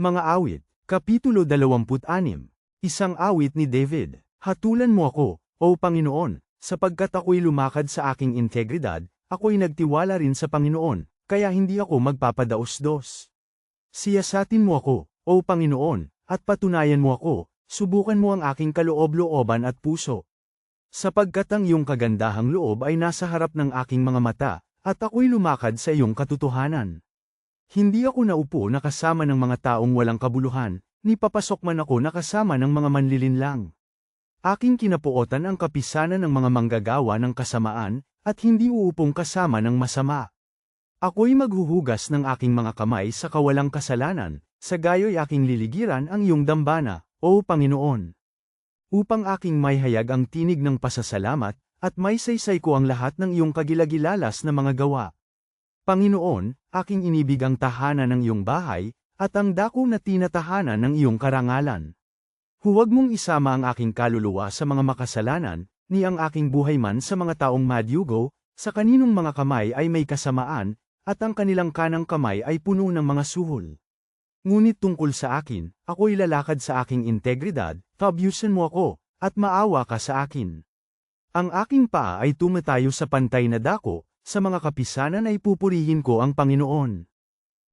Mga awit, Kapitulo 26, Isang awit ni David, Hatulan mo ako, O Panginoon, sapagkat ako'y lumakad sa aking integridad, ako'y nagtiwala rin sa Panginoon, kaya hindi ako magpapadaos-dos. Siyasatin mo ako, O Panginoon, at patunayan mo ako, subukan mo ang aking kaloob-looban at puso. Sapagkat ang iyong kagandahang loob ay nasa harap ng aking mga mata, at ako'y lumakad sa iyong katotohanan. Hindi ako naupo na kasama ng mga taong walang kabuluhan, ni papasok man ako na kasama ng mga manlilinlang. Aking kinapuotan ang kapisanan ng mga manggagawa ng kasamaan, at hindi uupong kasama ng masama. Ako'y maghuhugas ng aking mga kamay sa kawalang kasalanan, sa gayo'y aking liligiran ang iyong dambana, O Panginoon. Upang aking may hayag ang tinig ng pasasalamat, at may saysay ko ang lahat ng iyong kagilagilalas na mga gawa. Panginoon, aking inibig ang tahanan ng iyong bahay, at ang dako na tinatahanan ng iyong karangalan. Huwag mong isama ang aking kaluluwa sa mga makasalanan, ni ang aking buhay man sa mga taong madyugo, sa kaninong mga kamay ay may kasamaan, at ang kanilang kanang kamay ay puno ng mga suhol. Ngunit tungkol sa akin, ako'y lalakad sa aking integridad, tabyusan mo ako, at maawa ka sa akin. Ang aking paa ay tumatayo sa pantay na dako, sa mga kapisanan ay pupurihin ko ang Panginoon.